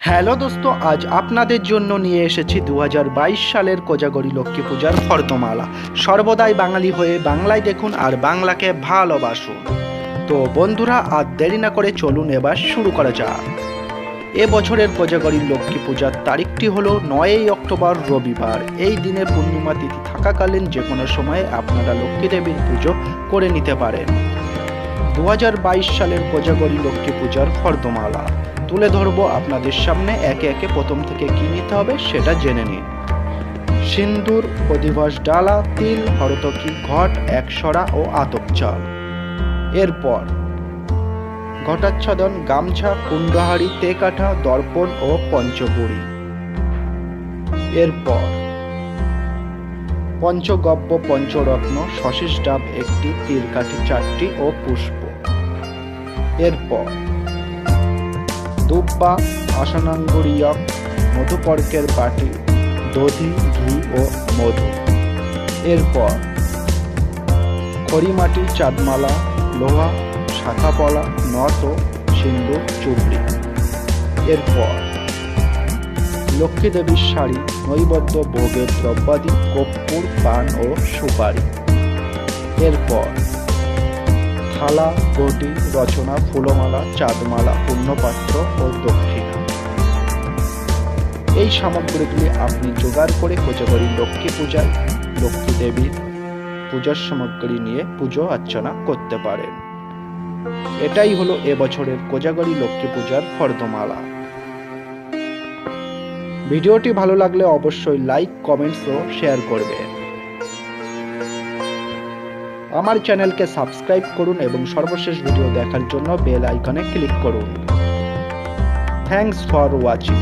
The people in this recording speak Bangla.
হ্যালো দোস্ত, আজ আপনাদের জন্য নিয়ে এসেছি দু হাজার বাইশ সালের কোজাগরি লক্ষ্মী পূজার ফর্দমালা। সর্বদাই বাঙালি হয়ে বাংলায় দেখুন আর বাংলাকে ভালোবাসুন। তো বন্ধুরা, আর দেরি না করে চলুন এবার শুরু করা যাক। এ বছরের কোজাগরি লক্ষ্মী পূজার তারিখটি হলো নয়ই অক্টোবর, রবিবার। এই দিনে পূর্ণিমা তিথি থাকাকালীন যে কোনো সময়ে আপনারা লক্ষ্মী দেবীর পুজো করে নিতে পারেন। দু হাজার বাইশ সালের কোজাগরি লক্ষ্মী পূজার ফর্দমালা। তুলে ধরবো আপনাদের সামনে, একে একে প্রথম থেকে কি নিতে হবে সেটা জেনে নিন। সিন্দুর, অধিবাস ডালা, তিল, হরতকি, ঘট, একসরা ও আতপ চাল এরপর, ঘটাচ্ছাদন, গামছা, কুণ্ডহারি, তেকাঠা, দর্পণ ও পঞ্চগুড়ি। এরপর, পঞ্চগব্য, পঞ্চরত্ন শশীষ ডাব একটি তীরকাঠি চারটি ও পুষ্প। এরপর দুব্বা আসানাঙ্গুরিয়ক মধুপর্কের বাটি, দধি, ঘি ও মধু। এরপর খড়িমাটি, চাঁদমালা, লোহা, শাখাপলা ও সিন্দুর চুবড়ি। এরপর লক্ষ্মী দেবীর শাড়ি, নৈবদ্য, ভোগের দ্রব্যাদি, কর্পূর, পান ও সুপারি। এরপর থালা গটি রচনা, ফুলমালা, চাঁদমালা পূর্ণপাত্র ও দক্ষিণা। এই সামগ্রীগুলি আপনি জোগাড় করে কোজাগরি লক্ষ্মী পূজায় লক্ষ্মী দেবীর পূজার সামগ্রী নিয়ে পুজো অর্চনা করতে পারেন। এটাই হলো এবছরের কোজাগরি লক্ষ্মী পূজার ফর্দমালা। ভিডিওটি ভালো লাগলে অবশ্যই লাইক, কমেন্টস ও শেয়ার করবেন। আমার চ্যানেলকে সাবস্ক্রাইব করুন এবং সর্বশেষ ভিডিও দেখার জন্য বেল আইকনে ক্লিক করুন। Thanks for watching